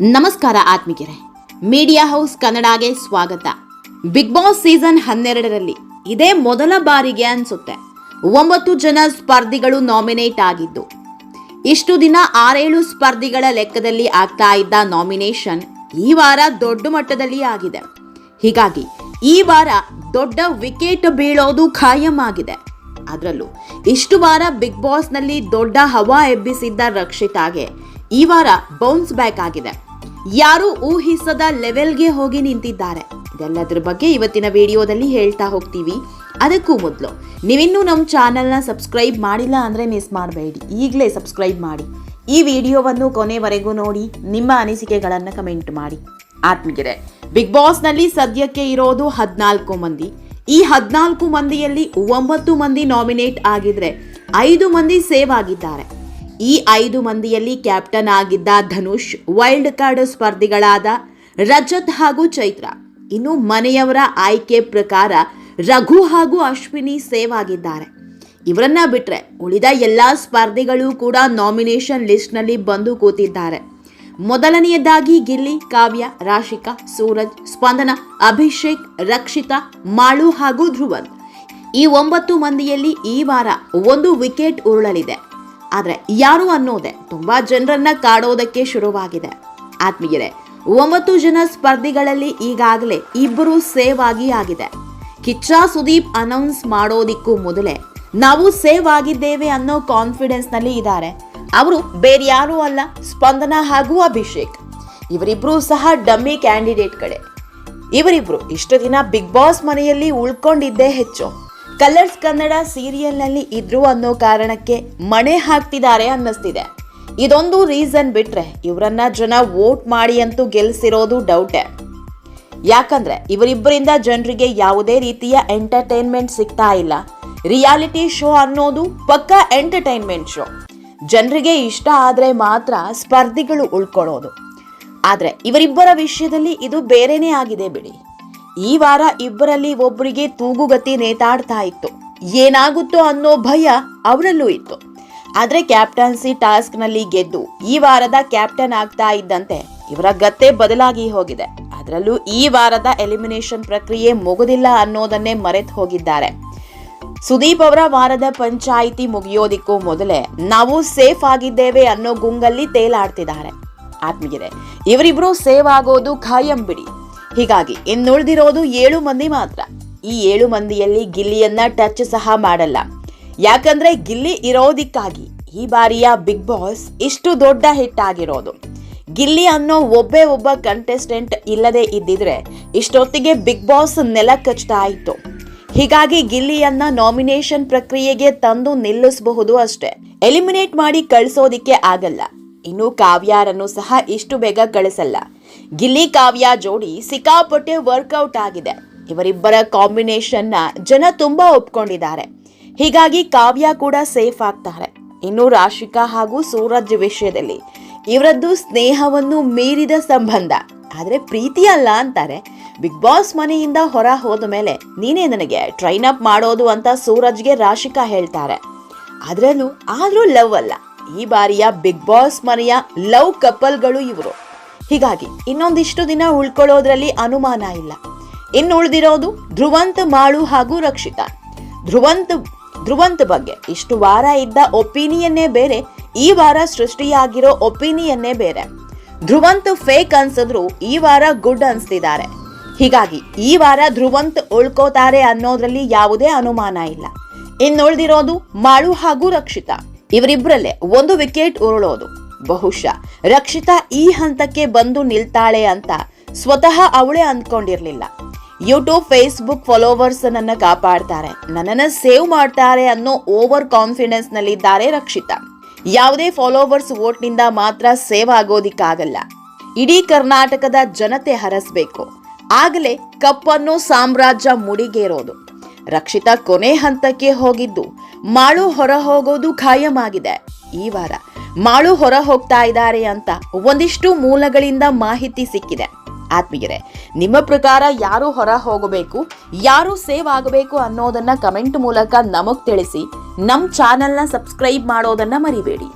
ನಮಸ್ಕಾರ ಆತ್ಮಿಕರೇ media house ಕನ್ನಡಗೆ ಸ್ವಾಗತ. Big boss season ಹನ್ನೆರಡರಲ್ಲಿ ಇದೇ ಮೊದಲ ಬಾರಿಗೆ ಅನ್ಸುತ್ತೆ. ಒಂಬತ್ತು ಜನ ಸ್ಪರ್ಧಿಗಳು ನಾಮಿನೇಟ್ ಆಗಿದ್ದು. ಇಷ್ಟು ದಿನ ಆರೇಳು ಸ್ಪರ್ಧಿಗಳ ಲೆಕ್ಕದಲ್ಲಿ ಆಗ್ತಾ ಇದ್ದ ನಾಮಿನೇಷನ್ ಈ ವಾರ ದೊಡ್ಡ ಮಟ್ಟದಲ್ಲಿ ಆಗಿದೆ. ಹೀಗಾಗಿ ಈ ವಾರ ದೊಡ್ಡ ವಿಕೆಟ್ ಬೀಳೋದು ಖಾಯಂ ಆಗಿದೆ. ಅದರಲ್ಲೂ ಇಷ್ಟು ವಾರ ಬಿಗ್ ಬಾಸ್ನಲ್ಲಿ ದೊಡ್ಡ ಹವಾ ಎಬ್ಬಿಸಿದ್ದ ರಕ್ಷಿತಾಗೆ ಈ ವಾರ ಬೌನ್ಸ್ ಬ್ಯಾಕ್ ಆಗಿದೆ. ಯಾರು ಊಹಿಸದ ಲೆವೆಲ್ಗೆ ಹೋಗಿ ನಿಂತಿದ್ದಾರೆ. ಇದೆಲ್ಲದರ ಬಗ್ಗೆ ಇವತ್ತಿನ ವಿಡಿಯೋದಲ್ಲಿ ಹೇಳ್ತಾ ಹೋಗ್ತೀವಿ. ಅದಕ್ಕೂ ಮೊದಲು, ನೀವಿನ್ನೂ ನಮ್ಮ ಚಾನಲ್ನ ಸಬ್ಸ್ಕ್ರೈಬ್ ಮಾಡಿಲ್ಲ ಅಂದರೆ ಮಿಸ್ ಮಾಡಬೇಡಿ. ಈಗಲೇ ಸಬ್ಸ್ಕ್ರೈಬ್ ಮಾಡಿ. ಈ ವಿಡಿಯೋವನ್ನು ಕೊನೆವರೆಗೂ ನೋಡಿ, ನಿಮ್ಮ ಅನಿಸಿಕೆಗಳನ್ನು ಕಮೆಂಟ್ ಮಾಡಿ. ಆತ್ಮಗಿರೆ ಬಿಗ್ ಬಾಸ್ನಲ್ಲಿ ಸದ್ಯಕ್ಕೆ ಇರೋದು ಹದಿನಾಲ್ಕು ಮಂದಿ. ಈ ಹದಿನಾಲ್ಕು ಮಂದಿಯಲ್ಲಿ ಒಂಬತ್ತು ಮಂದಿ ನಾಮಿನೇಟ್ ಆಗಿದ್ರೆ ಐದು ಮಂದಿ ಸೇವ್ ಆಗಿದ್ದಾರೆ. ಈ ಐದು ಮಂದಿಯಲ್ಲಿ ಕ್ಯಾಪ್ಟನ್ ಆಗಿದ್ದ ಧನುಷ್, ವೈಲ್ಡ್ ಕಾರ್ಡ್ ಸ್ಪರ್ಧಿಗಳಾದ ರಜತ್ ಹಾಗೂ ಚೈತ್ರ. ಇನ್ನು ಮನೆಯವರ ಆಯ್ಕೆ ಪ್ರಕಾರ ರಘು ಹಾಗೂ ಅಶ್ವಿನಿ ಸೇವ್ ಆಗಿದ್ದಾರೆ ಇವರನ್ನ ಬಿಟ್ಟರೆ ಉಳಿದ ಎಲ್ಲ ಸ್ಪರ್ಧಿಗಳು ಕೂಡ ನಾಮಿನೇಷನ್ ಲಿಸ್ಟ್ನಲ್ಲಿ ಬಂದು ಕೂತಿದ್ದಾರೆ. ಮೊದಲನೆಯದಾಗಿ ಗಿಲ್ಲಿ, ಕಾವ್ಯ, ರಾಶಿಕಾ, ಸೂರಜ್, ಸ್ಪಂದನ, ಅಭಿಷೇಕ್, ರಕ್ಷಿತಾ, ಮಾಳು ಹಾಗೂ ಧ್ರುವನ್. ಈ ಒಂಬತ್ತು ಮಂದಿಯಲ್ಲಿ ಈ ವಾರ ಒಂದು ವಿಕೆಟ್ ಉರುಳಲಿದೆ. ಆದರೆ ಯಾರು ಅನ್ನೋದೇ ತುಂಬ ಜನರನ್ನ ಕಾಡೋದಕ್ಕೆ ಶುರುವಾಗಿದೆ. ಆತ್ಮೀಯರೇ, ಒಂಬತ್ತು ಜನ ಸ್ಪರ್ಧಿಗಳಲ್ಲಿ ಈಗಾಗಲೇ ಇಬ್ಬರು ಸೇವ್ ಆಗಿ ಆಗಿದೆ. ಕಿಚ್ಚಾ ಸುದೀಪ್ ಅನೌನ್ಸ್ ಮಾಡೋದಿಕ್ಕೂ ಮೊದಲೇ ನಾವು ಸೇವ್ ಆಗಿದ್ದೇವೆ ಅನ್ನೋ ಕಾನ್ಫಿಡೆನ್ಸ್ನಲ್ಲಿ ಇದ್ದಾರೆ. ಅವರು ಬೇರ್ಯಾರೂ ಅಲ್ಲ, ಸ್ಪಂದನ ಹಾಗೂ ಅಭಿಷೇಕ್. ಇವರಿಬ್ರು ಸಹ ಡಮ್ಮಿ ಕ್ಯಾಂಡಿಡೇಟ್ ಕಡೆ ಇವರಿಬ್ರು ಇಷ್ಟು ದಿನ ಬಿಗ್ ಬಾಸ್ ಮನೆಯಲ್ಲಿ ಉಳ್ಕೊಂಡಿದ್ದೇ ಹೆಚ್ಚು. ಕಲರ್ಸ್ ಕನ್ನಡ ಸೀರಿಯಲ್ನಲ್ಲಿ ಇದ್ರು ಅನ್ನೋ ಕಾರಣಕ್ಕೆ ಮಣೆ ಹಾಕ್ತಿದ್ದಾರೆ ಅನ್ನಿಸ್ತಿದೆ. ಇದೊಂದು ರೀಸನ್ ಬಿಟ್ರೆ ಇವರನ್ನ ಜನ ವೋಟ್ ಮಾಡಿ ಅಂತೂ ಗೆಲ್ಸಿರೋದು ಡೌಟೇ. ಯಾಕಂದ್ರೆ ಇವರಿಬ್ಬರಿಂದ ಜನರಿಗೆ ಯಾವುದೇ ರೀತಿಯ ಎಂಟರ್ಟೈನ್ಮೆಂಟ್ ಸಿಗ್ತಾ ಇಲ್ಲ. ರಿಯಾಲಿಟಿ ಶೋ ಅನ್ನೋದು ಪಕ್ಕಾ ಎಂಟರ್ಟೈನ್ಮೆಂಟ್ ಶೋ. ಜನರಿಗೆ ಇಷ್ಟ ಆದ್ರೆ ಮಾತ್ರ ಸ್ಪರ್ಧಿಗಳು ಉಳ್ಕೊಳ್ಳೋದು ಆದ್ರೆ ಇವರಿಬ್ಬರ ವಿಷಯದಲ್ಲಿ ಇದು ಬೇರೆನೇ ಆಗಿದೆ ಬಿಡಿ. ಈ ವಾರ ಇಬ್ಬರಲ್ಲಿ ಒಬ್ಬರಿಗೆ ತೂಗುಗತಿ ನೇತಾಡ್ತಾ ಇತ್ತು. ಏನಾಗುತ್ತೋ ಅನ್ನೋ ಭಯ ಅವರಲ್ಲೂ ಇತ್ತು. ಆದ್ರೆ ಕ್ಯಾಪ್ಟನ್ಸಿ ಟಾಸ್ಕ್ನಲ್ಲಿ ಗೆದ್ದು ಈ ವಾರದ ಕ್ಯಾಪ್ಟನ್ ಆಗ್ತಾ ಇದ್ದಂತೆ ಇವರ ಗತ್ತೆ ಬದಲಾಗಿ ಹೋಗಿದೆ. ಅದರಲ್ಲೂ ಈ ವಾರದ ಎಲಿಮಿನೇಷನ್ ಪ್ರಕ್ರಿಯೆ ಮುಗುದಿಲ್ಲ ಅನ್ನೋದನ್ನೇ ಮರೆತು ಹೋಗಿದ್ದಾರೆ. ಸುದೀಪ್ ಅವರ ವಾರದ ಪಂಚಾಯಿತಿ ಮುಗಿಯೋದಿಕ್ಕೂ ಮೊದಲೇ ನಾವು ಸೇಫ್ ಆಗಿದ್ದೇವೆ ಅನ್ನೋ ಗುಂಗಲ್ಲಿ ತೇಲಾಡ್ತಿದ್ದಾರೆ. ಆತ್ಮೀಯರೇ, ಇವರಿಬ್ರು ಸೇವ್ ಆಗೋದು ಖಾಯಂ ಬಿಡಿ. ಹೀಗಾಗಿ ಇನ್ನುಳಿದಿರೋದು ಏಳು ಮಂದಿ ಮಾತ್ರ. ಈ ಏಳು ಮಂದಿಯಲ್ಲಿ ಗಿಲ್ಲಿಯನ್ನ ಟಚ್ ಸಹ ಮಾಡಲ್ಲ. ಯಾಕಂದ್ರೆ ಗಿಲ್ಲಿ ಇರೋದಿಕ್ಕಾಗಿ ಈ ಬಾರಿಯ ಬಿಗ್ ಬಾಸ್ ಇಷ್ಟು ದೊಡ್ಡ ಹಿಟ್ ಆಗಿರೋದು. ಗಿಲ್ಲಿ ಅನ್ನೋ ಒಬ್ಬೇ ಒಬ್ಬ ಕಂಟೆಸ್ಟೆಂಟ್ ಇಲ್ಲದೆ ಇದ್ದಿದ್ರೆ ಇಷ್ಟೊತ್ತಿಗೆ ಬಿಗ್ ಬಾಸ್ ನೆಲ ಕಚ್ತಾ ಇತ್ತು. ಹೀಗಾಗಿ ಗಿಲ್ಲಿಯನ್ನ ನಾಮಿನೇಷನ್ ಪ್ರಕ್ರಿಯೆಗೆ ತಂದು ನಿಲ್ಲಿಸಬಹುದು ಅಷ್ಟೇ. ಎಲಿಮಿನೇಟ್ ಮಾಡಿ ಕಳಿಸೋದಿಕ್ಕೆ ಆಗಲ್ಲ. ಇನ್ನು ಕಾವ್ಯಾರನ್ನು ಸಹ ಇಷ್ಟು ಬೇಗ ಕಳಿಸಲ್ಲ. ಗಿಲ್ಲಿ ಕಾವ್ಯ ಜೋಡಿ ಸಿಕ್ಕಾಪಟ್ಟೆ ವರ್ಕೌಟ್ ಆಗಿದೆ. ಇವರಿಬ್ಬರ ಕಾಂಬಿನೇಷನ್ನ ಜನ ತುಂಬಾ ಒಪ್ಕೊಂಡಿದ್ದಾರೆ. ಹೀಗಾಗಿ ಕಾವ್ಯ ಕೂಡ ಸೇಫ್ ಆಗ್ತಾರೆ. ಇನ್ನು ರಾಶಿಕಾ ಹಾಗೂ ಸೂರಜ್ ವಿಷಯದಲ್ಲಿ ಇವರದ್ದು ಸ್ನೇಹವನ್ನು ಮೀರಿದ ಸಂಬಂಧ. ಆದರೆ ಪ್ರೀತಿ ಅಲ್ಲ ಅಂತಾರೆ. ಬಿಗ್ ಬಾಸ್ ಮನೆಯಿಂದ ಹೊರ ಹೋದ ಮೇಲೆ ನೀನೇ ನನಗೆ ಟ್ರೈನ್ ಅಪ್ ಮಾಡೋದು ಅಂತ ಸೂರಜ್ಗೆ ರಾಶಿಕಾ ಹೇಳ್ತಾರೆ. ಅದರಲ್ಲೂ ಆದ್ರೂ ಲವ್ ಅಲ್ಲ. ಈ ಬಾರಿಯ ಬಿಗ್ ಬಾಸ್ ಮನೆಯ ಲವ್ ಕಪಲ್ಗಳು ಇವರು. ಹೀಗಾಗಿ ಇನ್ನೊಂದಿಷ್ಟು ದಿನ ಉಳ್ಕೊಳ್ಳೋದ್ರಲ್ಲಿ ಅನುಮಾನ ಇಲ್ಲ. ಇನ್ನು ಉಳಿದಿರೋದು ಧ್ರುವಂತ್, ಮಾಳು ಹಾಗೂ ರಕ್ಷಿತಾ. ಧ್ರುವಂತ್ ಧ್ರುವಂತ್ ಬಗ್ಗೆ ಇಷ್ಟು ವಾರ ಇದ್ದ ಒಪಿನಿಯನ್ನೇ ಬೇರೆ, ಈ ವಾರ ಸೃಷ್ಟಿಯಾಗಿರೋ ಒಪಿನಿಯನ್ನೇ ಬೇರೆ. ಧ್ರುವಂತ್ ಫೇಕ್ ಅನ್ಸಿದ್ರು ಈ ವಾರ ಗುಡ್ ಅನ್ಸ್ತಿದ್ದಾರೆ. ಹೀಗಾಗಿ ಈ ವಾರ ಧ್ರುವಂತ್ ಉಳ್ಕೋತಾರೆ ಅನ್ನೋದ್ರಲ್ಲಿ ಯಾವುದೇ ಅನುಮಾನ ಇಲ್ಲ. ಇನ್ನುಳಿದಿರೋದು ಮಾಳು ಹಾಗೂ ರಕ್ಷಿತಾ. ಇವರಿಬ್ಬರಲ್ಲೇ ಒಂದು ವಿಕೆಟ್ ಉರುಳೋದು. ಬಹುಶಃ ರಕ್ಷಿತಾ ಈ ಹಂತಕ್ಕೆ ಬಂದು ನಿಲ್ತಾಳೆ ಅಂತ ಸ್ವತಃ ಅವಳೇ ಅಂದ್ಕೊಂಡಿರ್ಲಿಲ್ಲ. ಯೂಟ್ಯೂಬ್ ಫೇಸ್ಬುಕ್ ಫಾಲೋವರ್ಸ್ ನನ್ನ ಕಾಪಾಡ್ತಾರೆ. ನನ್ನನ್ನು ಸೇವ್ ಮಾಡ್ತಾರೆ ಅನ್ನೋ ಓವರ್ ಕಾನ್ಫಿಡೆನ್ಸ್ ನಲ್ಲಿದ್ದಾರೆ ರಕ್ಷಿತಾ. ಯಾವುದೇ ಫಾಲೋವರ್ಸ್ ವೋಟ್ನಿಂದ ಮಾತ್ರ ಸೇವ್ ಆಗೋದಿಕ್ಕಾಗಲ್ಲ. ಇಡೀ ಕರ್ನಾಟಕದ ಜನತೆ ಹರಸ್ಬೇಕು. ಆಗಲೇ ಕಪ್ಪನ್ನು ಸಾಮ್ರಾಜ್ಯ ಮುಡಿಗೇರೋದು. ರಕ್ಷಿತಾ ಕೊನೆ ಹಂತಕ್ಕೆ ಹೋಗಿದ್ದು, ಮಾಳು ಹೊರ ಹೋಗೋದು ಖಾಯಮಾಗಿದೆ. ಈ ವಾರ ಮಾಳು ಹೊರ ಹೋಗ್ತಾ ಇದ್ದಾರೆ ಅಂತ ಒಂದಿಷ್ಟು ಮೂಲಗಳಿಂದ ಮಾಹಿತಿ ಸಿಕ್ಕಿದೆ. ಆತ್ಮೀಯರೇ, ನಿಮ್ಮ ಪ್ರಕಾರ ಯಾರು ಹೊರ ಹೋಗಬೇಕು, ಯಾರು ಸೇವ್ ಆಗಬೇಕು ಅನ್ನೋದನ್ನ ಕಮೆಂಟ್ ಮೂಲಕ ನಮಗ್ ತಿಳಿಸಿ ನಮ್ಮ ಚಾನೆಲ್ನ ಸಬ್ಸ್ಕ್ರೈಬ್ ಮಾಡೋದನ್ನ ಮರಿಬೇಡಿ.